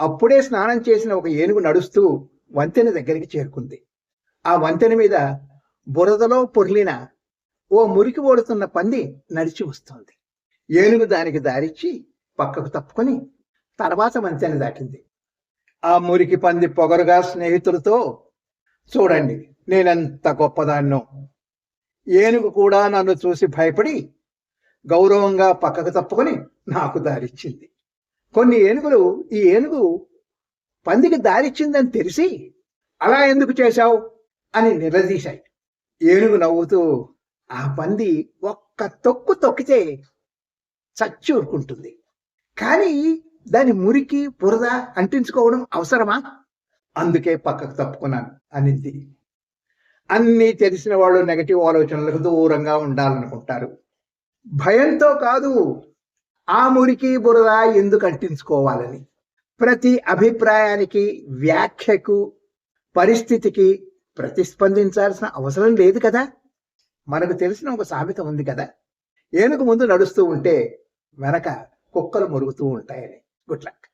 అప్పుడే స్నానం చేసిన ఒక ఏనుగు నడుస్తూ వంతెన దగ్గరికి చేరుకుంది. ఆ వంతెన మీద బురదలో పొర్లిన ఓ మురికి ఓడుతున్న పంది నడిచి వస్తోంది. ఏనుగు దానికి దారిచ్చి పక్కకు తప్పుకొని తర్వాత వంతెన దాటింది. ఆ మురికి పంది పొగరుగా స్నేహితులతో చూడండి నేనెంత గొప్పదాన్నో. ఏనుగు కూడా నన్ను చూసి భయపడి గౌరవంగా పక్కకు తప్పుకొని నాకు దారిచ్చింది. కొన్ని ఏనుగులు ఈ ఏనుగు పందికి దారిచ్చిందని తెలిసి అలా ఎందుకు చేశావు? అని నిలదీశాయి. ఏనుగు నవ్వుతూ ఆ పంది ఒక్క తొక్కు తొక్కితే చచ్చూరుకుంటుంది కానీ దాని మురికి బురద అంటించుకోవడం అవసరమా? అందుకే పక్కకు తప్పుకున్నాను అనింది. అన్నీ తెలిసిన వాళ్ళు నెగటివ్ ఆలోచనలకు దూరంగా ఉండాలనుకుంటారు. భయంతో కాదు ఆ మురికి బురద ఎందుకు అంటించుకోవాలని? ప్రతి అభిప్రాయానికి వ్యాఖ్యకు పరిస్థితికి ప్రతిస్పందించాల్సిన అవసరం లేదు కదా? మనకు తెలిసిన ఒక సామెత ఉంది కదా? ఏనుగు ముందు నడుస్తూ ఉంటే వెనక కుక్కలు మురుగుతూ ఉంటాయని. Good luck.